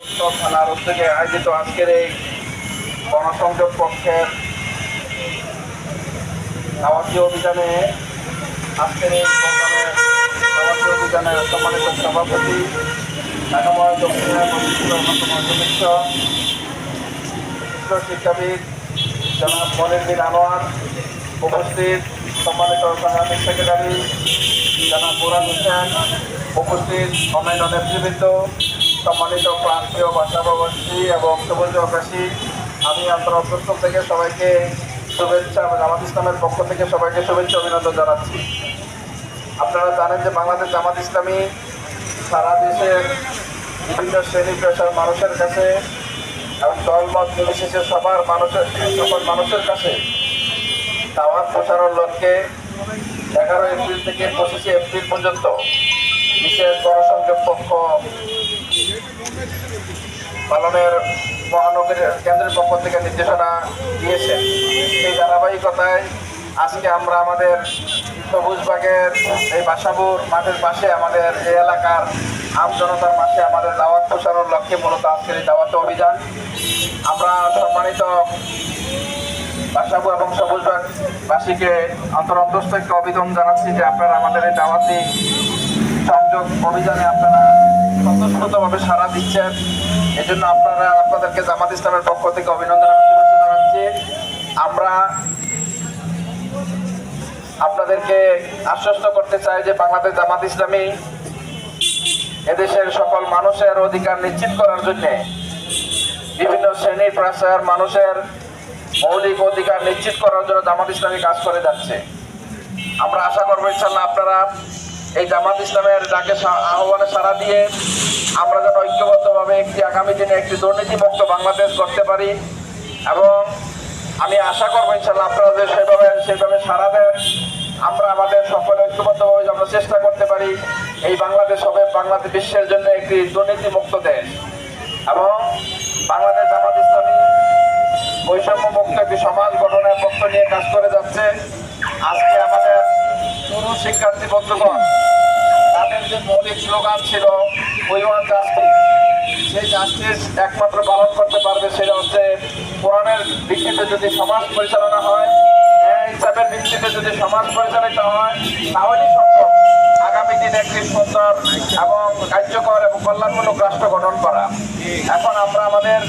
থানার উদ্যোগে আয়োজিত আজকের এই গণসংযোগ পক্ষের দাওয়াতি অভিযানে আজকের এই প্রোগ্রামে অভিযানে সম্মানিত সভাপতি সদস্য শিক্ষাবিদ জনাব মনির আনোয়ার, উপস্থিত সম্মানিত সংগ্রামী সেক্রেটারি জনাব মুরাদ হোসেন, উপস্থিত অন্যান্য নেতৃবৃন্দ সম্মানিত প্রান্তীয় ভাষাভাষী এবং সবুজবাসী আমি অন্তর্ভুক্ত থেকে সবাইকে শুভেচ্ছা এবং জামাত ইসলামের পক্ষ থেকে সবাইকে শুভেচ্ছা অভিনন্দন জানাচ্ছি। আপনারা জানেন যে বাংলাদেশ জামাত ইসলামী সারা দেশের বিভিন্ন শ্রেণি পেশার মানুষের কাছে এবং দলমত নির্বিশেষে সবার মানুষের, সকল মানুষের কাছে দাওয়াত প্রচারের লক্ষ্যে এগারো এপ্রিল থেকে পঁচিশে এপ্রিল পর্যন্ত বিশেষ গণসংযোগ পক্ষ পালনের মহানগরের কেন্দ্রের পক্ষ থেকে নির্দেশনা দিয়েছে। সেই ধারাবাহিকতায় আজকে আমরা আমাদের সবুজবাগের এই বাসাবুর মাঠের পাশে আমাদের এই এলাকার আম জনতার মাঝে আমাদের দাওয়াত প্রচারের লক্ষ্যে মূলত আজকের এই দাওয়াত অভিযান। আমরা সম্মানিত বাসাবু এবং সবুজবাসীকে অন্তরন্তস্থ একটা অভিযান জানাচ্ছি যে আপনারা আমাদের এই দাওয়াতি সংযোগ অভিযানে আপনারা স্বতঃস্ফূর্তভাবে সাড়া দিচ্ছেন। এজন্য আপনারা আপনাদেরকে জামাত ইসলামের পক্ষ থেকে অভিনন্দন জানাচ্ছি। আমরা আপনাদেরকে আশ্বস্ত করতে চাই যে বাংলাদেশ জামাত ইসলামী এদেশের সকল মানুষের অধিকার নিশ্চিত করার জন্য বিভিন্ন শ্রেণির পেশার মানুষের মৌলিক অধিকার নিশ্চিত করার জন্য জামাত ইসলামী কাজ করে যাচ্ছে। আমরা আশা করব ইনশাল্লাহ আপনারা এই জামাত ইসলামের ডাকে আহ্বানে সাড়া দিয়ে আমরা যেন ঐক্যবদ্ধভাবে একটি আগামী দিনে একটি দুর্নীতিমুক্ত বাংলাদেশ করতে পারি এবং আমি আশা করব ইনশাল্লাহ আপনারা যে সেভাবে সেভাবে সাড়া দেন, আমরা আমাদের সকলে ঐক্যবদ্ধভাবে যেন চেষ্টা করতে পারি, এই বাংলাদেশ হবে বাংলাদেশ বিশ্বের জন্য একটি দুর্নীতিমুক্ত দেশ। এবং বাংলাদেশ জামাত ইসলামী বৈষম্য মুক্ত একটি সমাজ গঠনের পক্ষ নিয়ে কাজ করে যাচ্ছে। আজকে আমাদের তরুণ শিক্ষার্থী বন্ধুগণ মৌলিক স্লোগান ছিল ওয়ান জাস্টিস সেই জাস্টিস একমাত্র পালন করতে পারবে সেটা হচ্ছে কোরআনের ভিত্তিতে যদি সমাজ পরিচালনা হয়, ন্যায় হিসাবের ভিত্তিতে যদি সমাজ পরিচালিত হয়, তাহলেই সম্ভব আগামী দিনে একটি সুন্দর এবং কার্যকর এবং কল্যাণমূলক রাষ্ট্র গঠন করা এখন আমরা আমাদের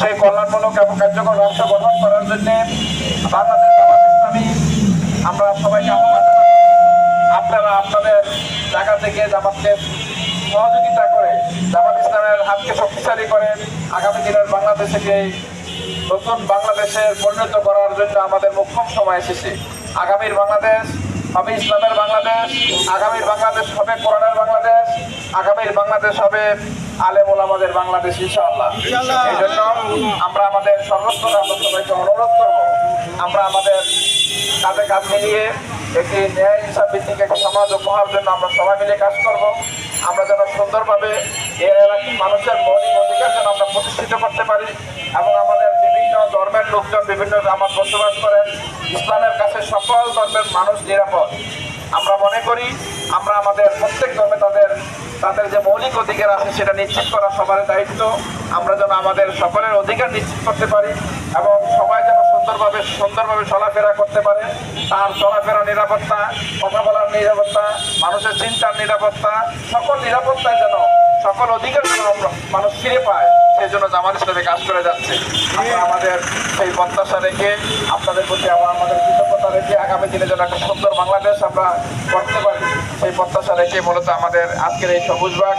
সেই কল্যাণমূলক এবং কার্যকর রাষ্ট্র গঠন করার জন্য বাংলাদেশ ইসলামী, আমরা সবাইকে আহ্বান। আপনারা আপনাদের জায়গা থেকে জামাতকে সহযোগিতা করে জামাত ইসলামের হাতকে শক্তিশালী করে আগামী দিনের বাংলাদেশকে নতুন বাংলাদেশের পরিণত করার জন্য আমাদের মুখ্যম সময় এসেছে। আগামীর বাংলাদেশ হবে ইসলামের বাংলাদেশ আগামীর বাংলাদেশ হবে কোরআনের বাংলাদেশ আগামীর বাংলাদেশ হবে আলেমুল আমাদের বাংলাদেশ ইনশাআল্লাহ। এই জন্য আমরা আমাদের সর্বস্তরে আমরা সবাইকে অনুরোধ করব। আমরা আমাদের কাঁধে কাঁধ মিলিয়ে একটি ন্যায় হিসাব ভিত্তিক একটি সমাজ উপহার জন্য আমরা সবাই মিলে কাজ করব। আমরা যেন সুন্দরভাবে এই এলাকার মানুষের মৌলিক অধিকার যেন আমরা প্রতিষ্ঠিত করতে পারি এবং আমাদের বিভিন্ন ধর্মের লোকজন, বিভিন্ন আমার বসবাস করেন, ইসলামের কাছে সকল ধর্মের মানুষ নিরাপদ। আমরা মনে করি, আমরা আমাদের প্রত্যেক ধর্মে তাদের তাদের যে মৌলিক অধিকার আছে সেটা নিশ্চিত করা সবার দায়িত্ব। আমরা যেন আমাদের সকলের অধিকার নিশ্চিত করতে পারি এবং সুন্দরভাবে সুন্দরভাবে চলাফেরা করতে পারে। তার চলাফেরা নিরাপত্তা, কথা বলার নিরাপত্তা, মানুষের চিন্তার নিরাপত্তা, সকল নিরাপত্তায় যেন সকল অধিকার মানুষ ফিরে পায়, সেই জন্য জামাত ইসলামে কাজ করে যাচ্ছে। আমরা আমাদের সেই প্রত্যাশা রেখে, আপনাদের প্রতি আমার আমাদের কৃতজ্ঞতা রেখে আগামী দিনে যেন একটা সুন্দর বাংলাদেশ আমরা করতে পারি, সেই প্রত্যাশা রেখে মূলত আমাদের আজকের এই সবুজবাগ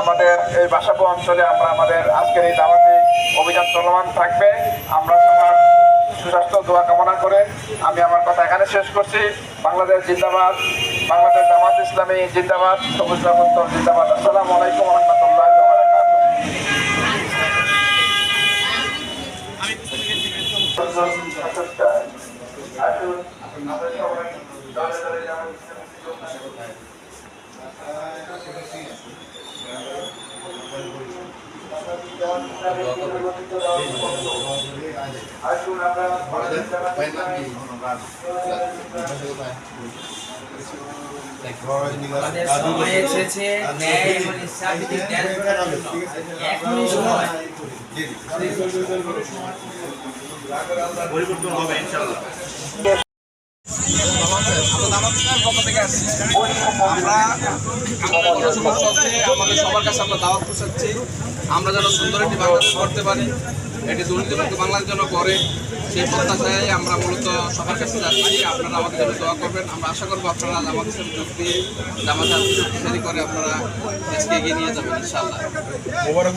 আমাদের এই বাসাবো অঞ্চলে আমরা আমাদের আজকের এই দাওয়াতি অভিযান চলমান থাকবে। আমরা সুস্বাস্থ্য, দোয়া কামনা করে আমি আমার কথা এখানে শেষ করছি। বাংলাদেশ জিন্দাবাদ, বাংলাদেশ জামাত ইসলামী জিন্দাবাদ, সবুজ জিন্দাবাদ। আসসালামু আলাইকুম রহমতুল্লাহ আসুন আমরা বাংলাদেশ জামাত ইসলামী আমাদের সময় এসেছে ন্যায় এবং ইনসাফ ভিত্তিক দেশ জন্য এখনই সময় পরিবর্তন হবে ইনশাল্লাহ আমরা আমাদের গণসমস্যা হচ্ছে আমাদের সবার কাছে আমরা দাওয়াত পোষাচ্ছি আমরা যেন সুন্দর একটি বাংলাদেশ করতে পারি একটি দুর্নীতিমুক্ত বাংলাদেশ যেন করে সেই প্রত্যাশায় আমরা মূলত সবার কাছে যাচ্ছি আপনারা আমাদের জন্য দোয়া করবেন আমরা আশা করব আপনারা আমাদের সাথে যোগ দিয়ে জামাত শক্তিশালী করে আপনারা দেশকে এগিয়ে নিয়ে যাবেন ইনশাআল্লাহ মোবারক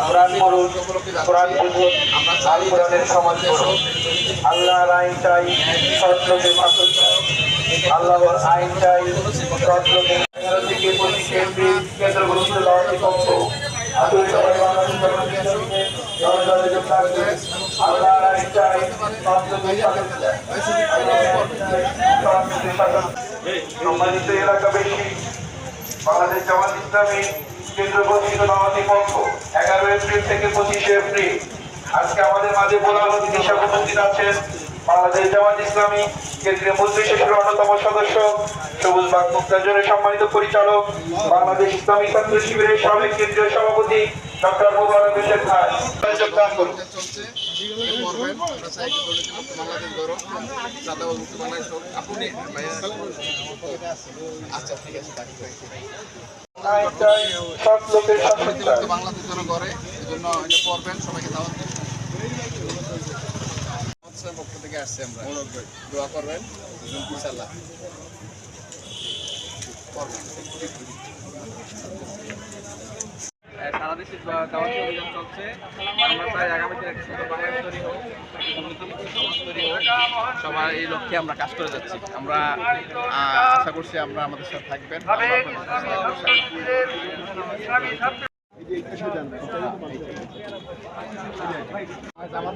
কোরআন পড়ুন কোরআন বুঝুন আলী কোরআনের সমাজ করুন আল্লাহর আইন চাই সৎ লোকের শাসন চাই আল্লাহর আইন চাই সৎ লোকের এগারো থেকে পঁচিশে এপ্রিল কেন্দ্র সবাই বাংলাদেশ আইন চাই সৎ লোকের শাসন চাই আল্লাহর আইন চাই, সৎ লোকের শাসন চাই। সম্মানিত এলাকাবাসী বাংলাদেশ জামাত ইসলামী কেন্দ্র ঘোষিত বাঙালি পক্ষ, এগারো এপ্রিল থেকে পঁচিশে এপ্রিল। আজকে আমাদের মাঝে প্রধান অতিথি হিসাবে উপস্থিত আছেন বাংলাদেশ জামাত ইসলামী, কেন্দ্রীয় মন্ত্রী শিশুর অন্যতম সদস্য, সবুজ বাগ মুক্তাজনের সম্মানিত পরিচালক, বাংলাদেশ ইসলামী ছাত্র শিবিরের সাবেক কেন্দ্রীয় সভাপতি ডক্টর মোবারক হোসেন খান। যোগদান করুন আচ্ছা ঠিক আছে সৎ লোকের বাংলাদেশ যেন করে এই জন্য এটা করবেন সবাইকে দাওয়াত আমাদের পক্ষ থেকে আসছে আমরা দোয়া করবেন ইনশাল্লাহ করবেন সারা দেশে দাওয়াত অভিযান চলছে আমরা চাই আগামী দিনে একটা সুন্দর বাংলাদেশ তৈরি হোক সমাজ তৈরি হোক সবার এই লক্ষ্যে আমরা কাজ করে যাচ্ছি আমরা আশা করছি আমরা আমাদের সাথে থাকবেন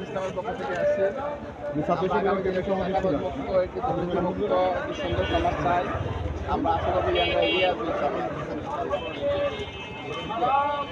ইসলামের পক্ষ থেকে আসছে সুন্দর সমাজ চাই আমরা আশা করি আমরা এগিয়ে আসব ইনশাআল্লাহ। বাসা কোথায়? আসসালামু আলাইকুম।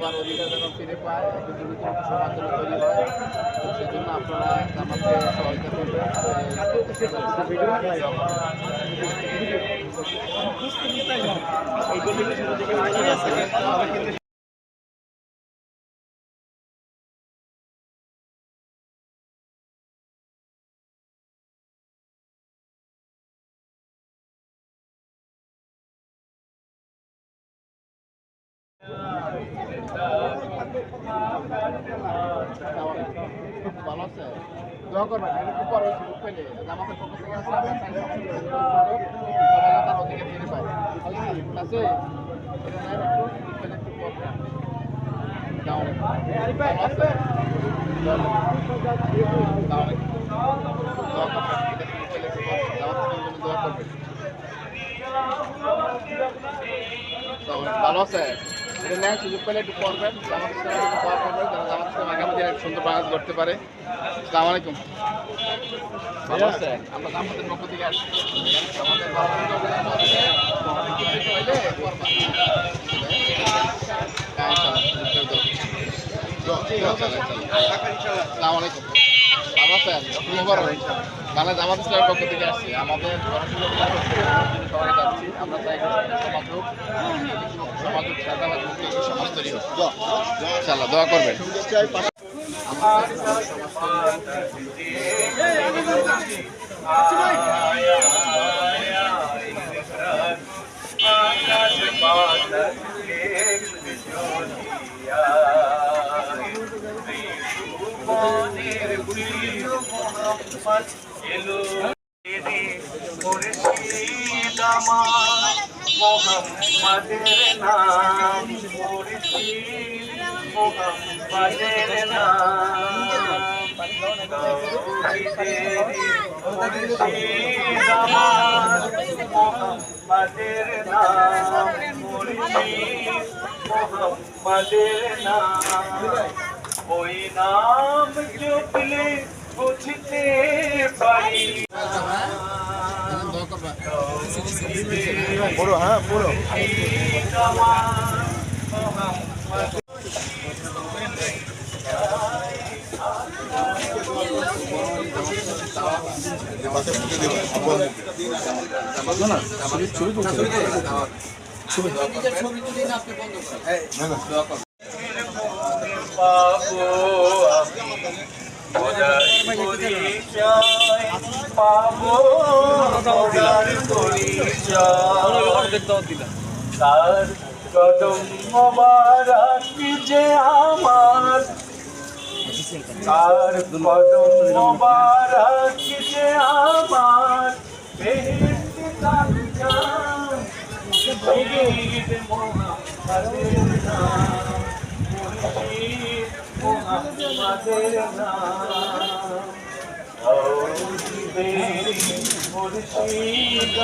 সবার অধিকার যেন ফিরে পায় দুর্নীতিমুক্ত সমাজ যেন তৈরি হয়। তো সেজন্য আপনারা আমাকে সহায়তা করবেন। ভালো আছে দোয়া করবেন এটা আছে আমরা আছে এটা নাই একটু পেলে ভালো আছে এটা নেয় সুযোগ পেলে একটু করবেন জামাত ইসলামের একটু দোয়া করবেন যেন জামাত ইসলাম আগামী দিনে সুন্দর বাংলাদেশ করতে পারে আসসালামু আলাইকুম ভালো আছে আমরা জামাতের পক্ষ থেকে আসছি আমাদের। আমাদের। আসসালামু আলাইকুম আছেন বাংলা জামাত ইসলামের থেকে আসছি। আমাদের। সবাই যাচ্ছি। আমরা চাই সমাজ হোক দোয়া করবেন। মোহাম্মদের নাম মোহাম্মদের নাম মোহাম্মদের নাম মোহাম্মদের নাম। ওই নাম জপলে বুঝতে পারি। পুরো হ্যাঁ পুরো। দেবো আব্বু না তার কদম মোবারক যে আমার তার কদম মোবারক যে আমার বেহেশতে তার শহীদ মোহাম্মদের নাম মুর্শিদ মোহাম্মদের নাম মুর্শিদ